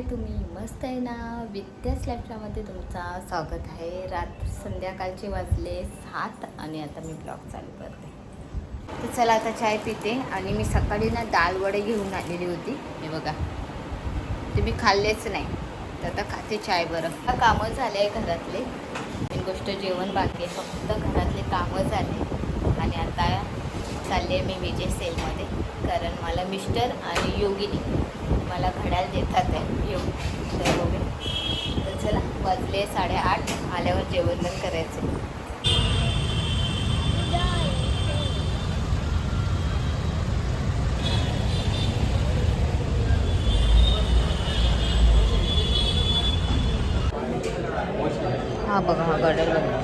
आहे तुम्ही मस्त आहे ना? विद्यास लॅपटॉपमध्ये तुमचं स्वागत आहे. रात संध्याकाळचे वाजले सात आणि आता मी ब्लॉग चालू करते. तर चला आता चाय पिते आणि मी सकाळी ना दाल वडे घेऊन आलेली होती. हे बघा. ते मी खाल्लेच नाही. तर आता खाते चाय बरं. आता कामं झाले आहे घरातले. मेन गोष्ट जेवण बाकी आहे. फक्त घरातले कामं झाले. आणि आता चालले आहे मी विजय सेलमध्ये. कारण मला मिस्टर आणि योगिनी. मला घड्याळ देतात आहे येऊ. तर तर चला वाजले साडेआठ. आल्यावर जेवण पण करायचं. हा बघा हा घड्याळ बघा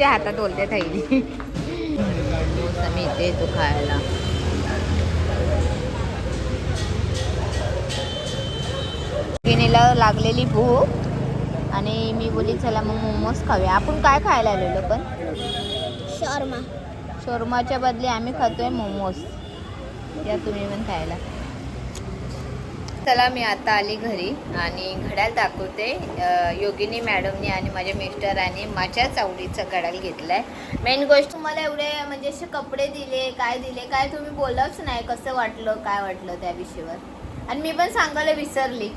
मम्मीच्या हातात बोलते थैली मी इथे तू खायला. गिनीला लागलेली भूक आणि मी बोली चला मग मोमोज खाऊया. आपण काय खायला आलेलो पण? शॉर्मा. शोरमाच्या बदली आम्ही खातोय मोमोज. या तुम्ही पण खायला. चला मी आता आली घरी आणि घड्याळ दाखवते. योगिनी मॅडमनी आणि माझ्या मिस्टरांनी माझ्याच आवडीचं घड्याळ घेतलंय. मेन गोष्ट तुम्हाला एवढे म्हणजे असे कपडे दिले काय दिले काय तुम्ही बोलवच नाही. कसं वाटलं काय वाटलं त्या विषयावर? आणि मी पण सांगायला विसरली.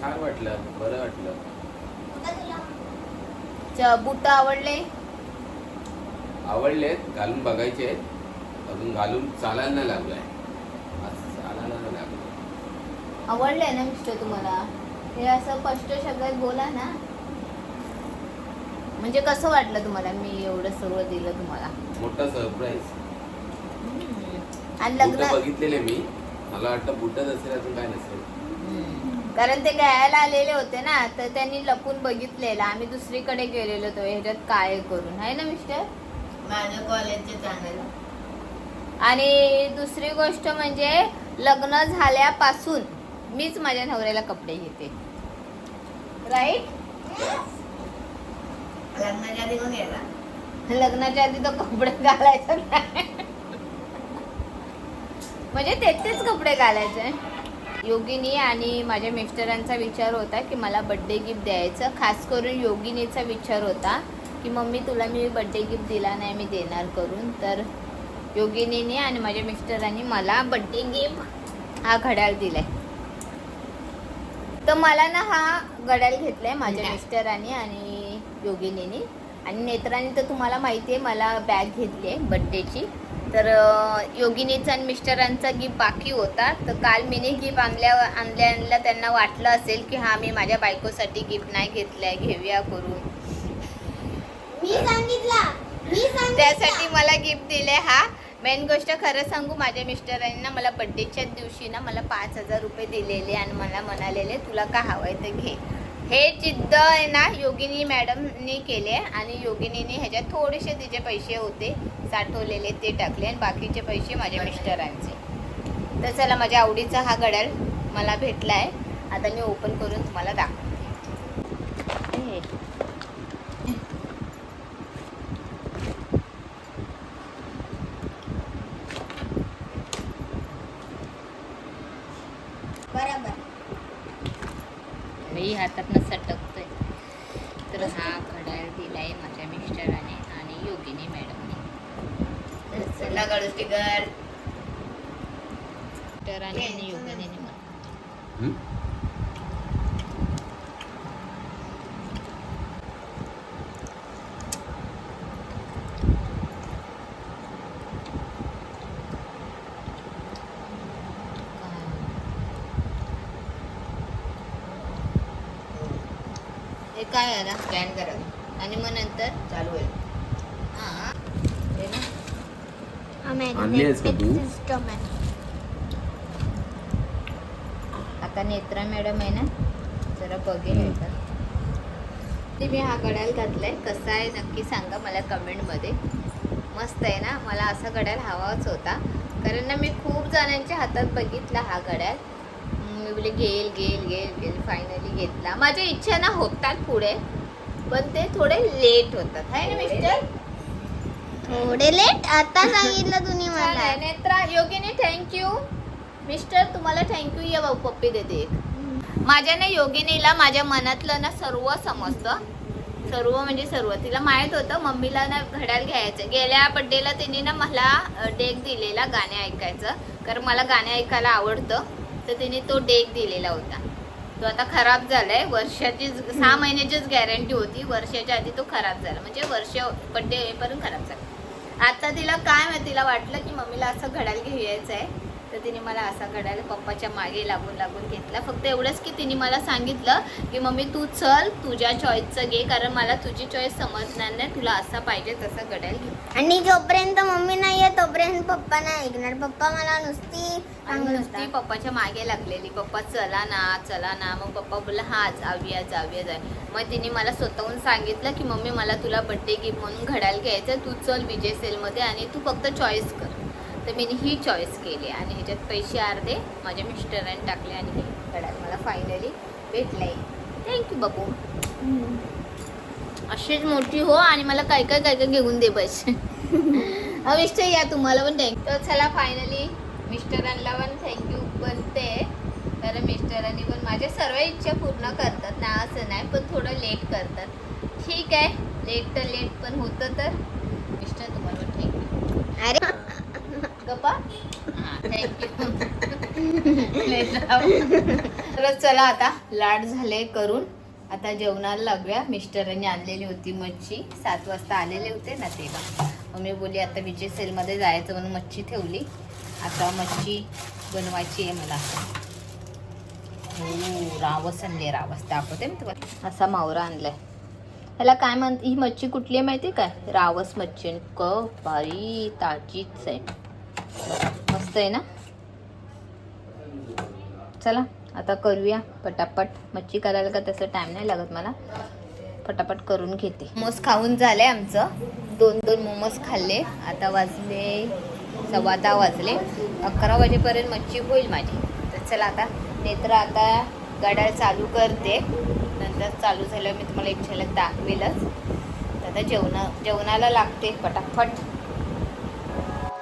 छान वाटलं बरं वाटलं. च- बुट आवडले? आवडलेत घालून बघायचे अजून घालून चालायला लागलाय. आवडले ना मिस्टर तुम्हाला? हे असं स्पष्ट शब्दात बोला ना. म्हणजे कसं वाटलं तुम्हाला मी एवढं सर्व दिलं तुम्हाला? मोठा सरप्राईज आणि लग्न बघितलेले मी. मला वाटतं बुटच असेल अजून काय नसेल. हम्म. कारण ते घ्यायला आलेले होते ना तर त्यांनी लपून बघितलेलं. आम्ही दुसरीकडे गेलेलो होतो. ह्याच्यात काय करून. आहे ना मिस्टर? माझं कॉलेजचे चांगलं आणि दुसरी गोष्ट म्हणजे लग्न झाल्यापासून मीच माझ्या नवऱ्याला कपडे घेते. राईट लग्नाच्या आधी लग्नाच्या आधी तर कपडे घालायचं नाही. म्हणजे तेच कपडे घालायचे. योगिनी आणि माझ्या मिस्टरांचा विचार होता की मला बड्डे गिफ्ट द्यायचं. खास करून योगिनीचा विचार होता की मम्मी तुला मी बड्डे गिफ्ट दिला नाही मी देणार करून. तर योगिनीने आणि माझ्या मिस्टरांनी मला बड्डे गिफ्ट हा घड्याळ दिलाय. तर मला ना हा घड्याळ घेतलाय माझ्या मिस्टरांनी आणि योगिनीने. आणि नेत्रांनी तर तुम्हाला माहिती आहे मला बॅग घेतली आहे बड्डेची तर योगिनीचा आणि मिस्टरांचा गिफ्ट बाकी होता. तर काल मीने गिफ्ट आणल्या आणल्या आणल्या त्यांना वाटलं असेल की हा मी माझ्या बायकोसाठी गिफ्ट नाही घेतलाय घेऊया करून. मी सांगितला. मी सांगितला. त्यासाठी मला गिफ्ट दिले हा. मेन गोष्ट खरं सांगू माझ्या मिस्टरांनी ना मला बड्डेच्या दिवशी ना मला पाच हजार रुपये दिलेले आणि मला म्हणालेले तुला का हवंय ते घे. हे जिद्द आहे ना योगिनी मॅडमनी केले आणि योगिनीने ह्याच्यात थोडेसे तिचे पैसे होते साठवलेले ते टाकले आणि बाकीचे पैसे माझ्या मिस्टरांचे. तर चला माझ्या आवडीचा हा घड्याळ मला भेटला आहे आता मी ओपन करून तुम्हाला दाखवते हे. बरोबर. मी हातातनं सटकतोय. तर हा घड्याळ दिलाय माझ्या मिस्टराने आणि योगिनी मॅडमने. मिस्टराने आणि योगिनीने मला हं? हे काय आला? स्कॅन करा आणि मग नंतर चालू आहे हा. हे ना. आणली आहेस का तू? सिस्टम आहे आता नेत्रा मॅडम आहे ना जरा बघेल हम्म. ते मी हा घड्याल घातलाय. कसा आहे नक्की सांगा मला कमेंटमध्ये. मस्त आहे ना? मला असा घड्याल हवाच होता. कारण ना मी खूप जणांच्या हातात बघितला हा घड्याल. मी बोले घेईल घेईल घेईल घेईल फायनली घेतला. माझ्या इच्छा ना होतात पुढे पण ते थोडे लेट होतात. आहे ना मिस्टर थोडे लेट आता सांगितलं तुम्ही मला. Netra Yogini thank you mister तुम्हाला थँक्यू ये भाऊ पप्पी देते एक. माझ्या ना योगिनीला माझ्या मनातलं ना सर्व समजतं. सर्व म्हणजे सर्व तिला माहीत होतं. मम्मीला ना घड्याल घ्यायचं. गेल्या बड्डेला तिने ना मला डेक दिलेला गाणे ऐकायचं. कारण मला गाणे ऐकायला आवडतं. तर तिने तो डेक दिलेला होता. तो आता खराब झालाय. वर्षाची सहा महिन्याचीच गॅरंटी होती. वर्षाच्या आधी तो खराब झाला. म्हणजे वर्ष बड्डे येईपर्यंत खराब झाला. आता तिला काय तिला वाटलं की मम्मीला असं घड्याल घ्यायचं आहे तर तिने मला असा घड्याल पप्पाच्या मागे लागून लागून घेतला. फक्त एवढंच की तिने मला सांगितलं की मम्मी तू चल तुझ्या चॉईसचं घे कारण मला तुझी चॉईस समजणार नाही. तुला असा पाहिजे तसा घड्याल घे. आणि जोपर्यंत मम्मी नाही आहे तोपर्यंत पप्पा नाही ऐकणार. पप्पा मला नुसती नुसती. पप्पाच्या मागे लागलेली. पप्पा चला ना चला ना. मग पप्पा बोलला हा जाऊया जाऊया जाय मग तिने मला स्वतःहून सांगितलं की मम्मी मला तुला बड्डे गिफ्ट म्हणून घड्याल घ्यायचं तू चल विजय सेलमध्ये आणि तू फक्त चॉईस कर. तर मी ही चॉईस केली आणि ह्याच्यात पैसे अर्धे माझ्या मिस्टरांनी टाकले आणि हे घड्याल मला फायनली भेटलंय थँक्यू बाबू अशीच मोठी हो आणि मला काय काय काय काय घेऊन दे पैसे. हा मिस्टर या तुम्हाला पण थँक्यू तर चला फायनली मिस्टरांना पण थँक्यू बनते कारण मिस्टरांनी पण माझ्या सर्व इच्छा पूर्ण करतात. ना असं नाही पण थोडं लेट करतात. ठीक आहे. लेट तर लेट पण होतं तर. मिस्टर तुम्हाला पण थँक्यू अरे गप्पा? तर चला आता लाड झाले करून. आता जेवणाला लागूया. मिस्टरांनी आणलेली होती मच्छी. सात वाजता आलेले होते ना तेव्हा मग मी बोली आता विजय सेलमध्ये जायचं म्हणून मच्छी ठेवली. आता मच्छी बनवायची आहे मला. हो रावस आणले रावस दाखवते मी तुम्हाला. असा मावरा आणलाय. ह्याला काय म्हणते ही मच्छी कुठली आहे माहिती आहे काय? रावस मच्छी. आणि क भारी ताजीच आहे. मस्त आहे ना? चला आता करूया पटापट. मच्छी करायला का तसं टाइम नाही लागत मला. पटापट करून घेते. मोमोज खाऊन झालंय आमचं. दोन दोन मोमोज खाल्ले. आता वाजले सव्वा दहा वाजले. अकरा वाजेपर्यंत मच्छी होईल माझी. तर चला आता. नेत्र आता गाड्या चालू करते. नंतर चालू झाल्यावर मी तुम्हाला एक झलक दाखवेलच. तर आता जेवणा जेवणाला लागते पटापट.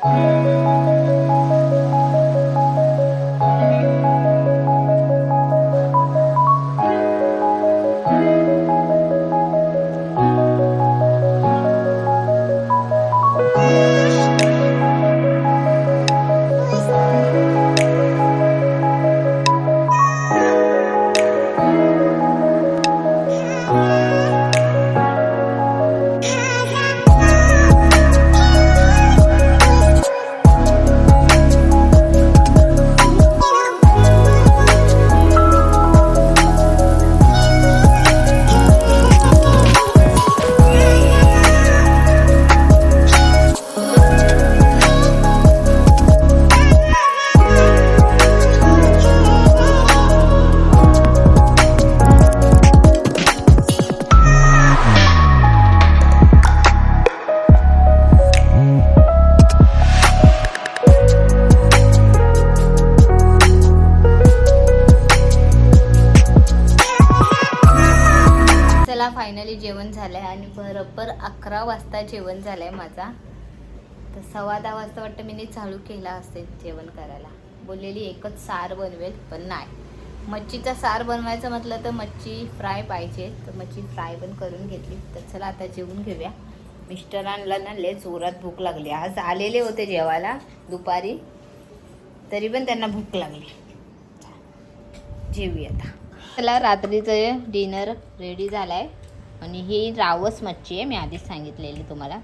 Thank you. वाजता जेवण झालं आहे माझा. तर सव्वा दहा वाजता वाटतं मी चालू केला असेल जेवण करायला. बोललेली एकच सार बनवेल पण नाही. मच्छीचा सार बनवायचं म्हटलं तर मच्छी फ्राय पाहिजे. तर मच्छी फ्राय पण करून घेतली. तर चला आता जेवून घेऊया. मिस्टरांना ना लय जोरात भूक लागली. आज आलेले होते जेवायला दुपारी. तरी पण त्यांना भूक लागली. जेवूया आता. चला रात्रीचं डिनर रेडी झालं आहे आणि ही रावस मच्छी आहे मी आधीच सांगितलेली तुम्हाला.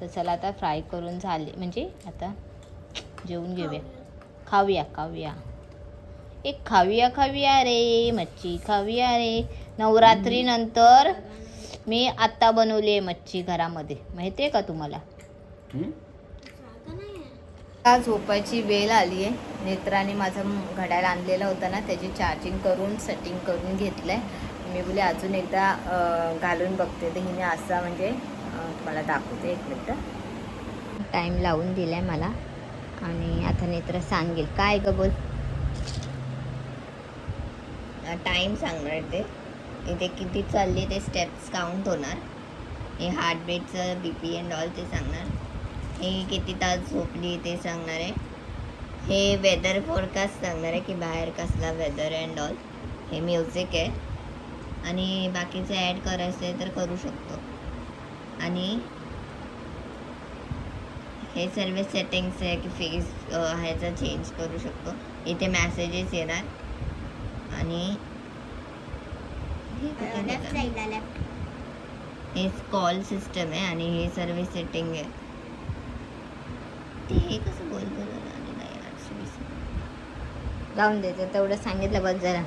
तर चला आता फ्राय करून झाले म्हणजे आता जेवून घेऊया. खाऊया खाऊया. एक खाऊया खाऊया रे मच्छी खाऊया रे. नवरात्रीनंतर मी आत्ता बनवली आहे मच्छी घरामध्ये. माहिती आहे का तुम्हाला? झोपायची वेळ आली आहे. नेत्राने माझं घड्याळ आणलेलं होतं ना त्याची चार्जिंग करून सेटिंग करून घेतलं आहे मी बोले अजून एकदा घालून बघते तर हिने असा म्हणजे तुम्हाला दाखवते एक मिनटं. टाईम लावून दिला आहे मला. आणि आता नेत्र सांगेल काय ग बोल? टाईम सांगणार ते. इथे किती चालले ते स्टेप्स काउंट होणार. हे हार्टबीटचं बी पी अँड ऑल ते सांगणार. हे किती तास झोपली ते सांगणार आहे. हे वेदर फोरकास्ट सांगणार आहे की बाहेर कसला वेदर अँड ऑल हे म्युझिक आहे. आणि बाकीचं ॲड करायचं तर करू शकतो. आणि हे सर्व सेटिंग्स आहे की फेस ह्याचा चेंज करू शकतो. इथे मॅसेजेस येणार. आणि हे कॉल सिस्टम आहे आणि हे सर्व सेटिंग आहे. ते हे कसं बोल जाऊन द्यायचं तेवढं सांगितलं बघ जरा.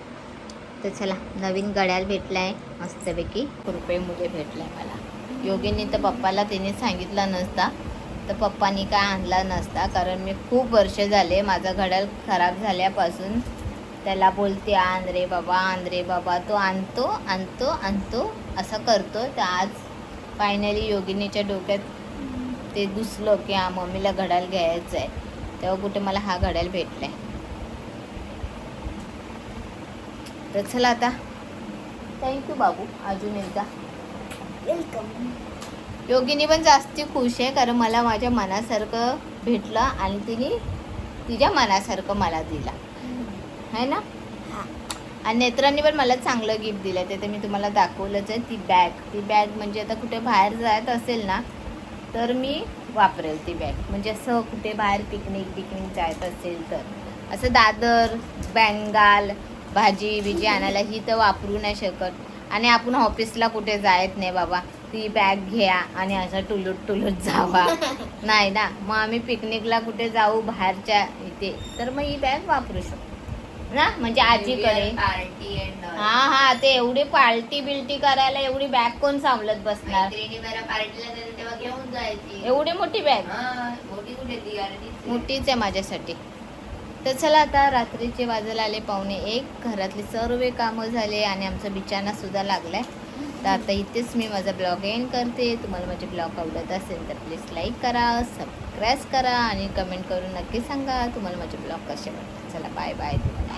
तर चला नवीन घड्याळ भेटला आहे मस्तपैकी. रुपये मुले भेटला आहे मला. योगींनी तर पप्पाला तिने सांगितलं नसता. तर पप्पानी काय आणला नसता कारण मी खूप वर्ष झाले माझा घड्याळ खराब झाल्यापासून त्याला बोलते आण रे बाबा आण रे बाबा तो आणतो आणतो आणतो असं करतो तर आज फायनली योगिनीच्या डोक्यात ते दुसलं की हा मम्मीला घड्याळ घ्यायचं आहे तेव्हा कुठे मला हा घड्याळ भेटला आहे तर चला आता. थँक्यू बाबू. अजून एकदा. वेलकम योगिनी पण जास्ती खुश आहे कारण मला माझ्या मनासारखं भेटलं आणि तिने तिच्या मनासारखं मला दिला. है ना? हा. आणि नेत्रांनी पण मला चांगलं गिफ्ट दिलं. ते तर मी तुम्हाला दाखवलंच आहे ती बॅग ती बॅग म्हणजे आता कुठे बाहेर जायत असेल ना तर मी वापरेल ती बॅग म्हणजे असं कुठे बाहेर पिकनिक पिकनिक जायत असेल तर. असं दादर बँगाल भाजी बिजी आणायला ही तर वापरू नाही शकत. आणि आपण ऑफिसला कुठे जायत नाही बाबा. ती बॅग घ्या आणि असं टुलूट टुलूट जावा. नाही ना. मग आम्ही पिकनिकला कुठे जाऊ बाहेरच्या इथे तर मग ही बॅग वापरू शकतो. ना? म्हणजे आजीकडे. हा हा. ते एवढी पार्टी बिल्टी करायला एवढी बॅग कोण सांभाळत बसणार? पार्टीला जायचं तेव्हा घेऊन जायची. एवढी मोठी बॅग? मोठीच आहे माझ्यासाठी. तर चला आता रात्रीचे वाजायला आले पाहुणे एक. घरातले सर्व कामं झाले आणि आमचा बिचानासुद्धा सुद्धा आहे तर आता इथेच मी माझा ब्लॉग एंड करते. तुम्हाला माझे ब्लॉग आवडत असेल तर प्लीज लाईक करा सबस्क्राईब करा आणि कमेंट करून नक्की सांगा तुम्हाला माझे ब्लॉग कसे वाटतात. चला बाय बाय तुम्हाला